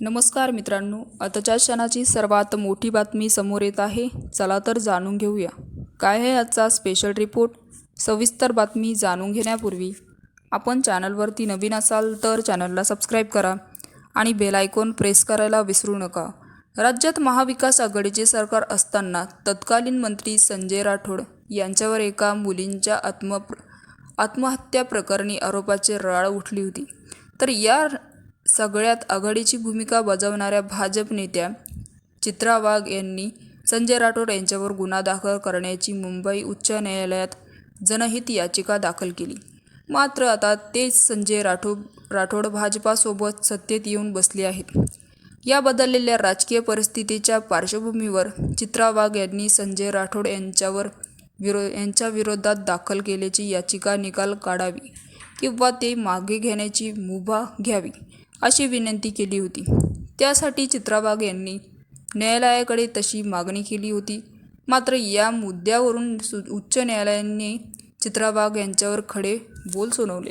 नमस्कार मित्रांनो आताच्या क्षणाची सर्वात मोठी बातमी समोर येत आहे. चला तर जाणून घेऊया. काय आहे आजचा स्पेशल रिपोर्ट सविस्तर बातमी जाणून घेण्यापूर्वी आपण चॅनलवरती नवीन असाल तर चॅनलला सबस्क्राईब करा आणि बेल आयकॉन प्रेस करायला विसरू नका. राज्यात महाविकास आघाडीचे सरकार असताना तत्कालीन मंत्री संजय राठोड यांच्यावर एका मुलींच्या आत्म आत्महत्या प्रकरणी आरोपाची राळ उठली होती. तर या सगळ्यात आघाडीची भूमिका बजावणाऱ्या भाजप नेत्या चित्रा वाघ यांनी संजय राठोड यांच्यावर गुन्हा दाखल करण्याची मुंबई उच्च न्यायालयात जनहित याचिका दाखल केली. मात्र आता तेच संजय राठोड राठोड भाजपासोबत सत्तेत येऊन बसले आहेत. या बदललेल्या राजकीय परिस्थितीच्या पार्श्वभूमीवर चित्रा वाघ यांनी संजय राठोड यांच्यावर विरो यांच्या विरोधात दाखल केल्याची याचिका निकाल काढावी किंवा ते मागे घेण्याची मुभा घ्यावी. अशी विनंती केली होती. त्यासाठी चित्राबाग यांनी न्यायालयाकडे तशी मागणी केली होती. मात्र या मुद्द्यावरून सु उच्च न्यायालयाने चित्राबाग यांच्यावर खडे बोल सुनवले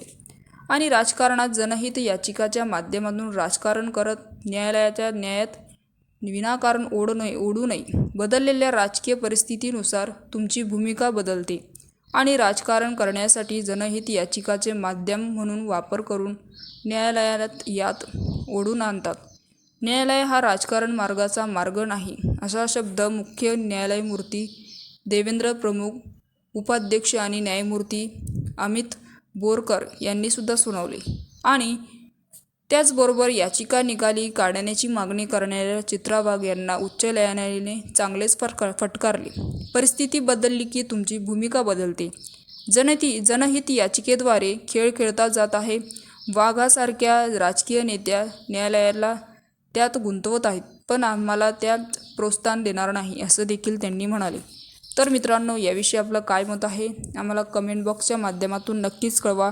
आणि राजकारणात जनहित याचिकाच्या माध्यमातून राजकारण करत न्यायालयाच्या न्यायात विनाकारण ओढ नये ओढू नये बदललेल्या राजकीय परिस्थितीनुसार तुमची भूमिका बदलते. आणि राजकारण करण्यासाठी जनहित याचिकाचे माध्यम म्हणून वापर करून न्यायालयात यात ओढून आणतात. न्यायालय हा राजकारण मार्गाचा मार्ग नाही असा शब्द मुख्य न्यायालयमूर्ती देवेंद्र प्रमुख उपाध्यक्ष आणि न्यायमूर्ती अमित बोरकर यांनीसुद्धा सुनावले. आणि त्याचबरोबर याचिका निकाली काढण्याची मागणी करणाऱ्या चित्रा वाघ यांना उच्च न्यायालयाने चांगलेच फटका फटकारले. परिस्थिती बदलली की तुमची भूमिका बदलते. जनती जनहित याचिकेद्वारे खेळ खेळता जात आहे. वाघासारख्या राजकीय नेत्या न्यायालयाला त्यात गुंतवत आहेत पण आम्हाला त्यात प्रोत्साहन देणार नाही असं देखील त्यांनी म्हणाले. तर मित्रांनो याविषयी आपलं काय मत आहे? आम्हाला कमेंट बॉक्सच्या माध्यमातून नक्कीच कळवा.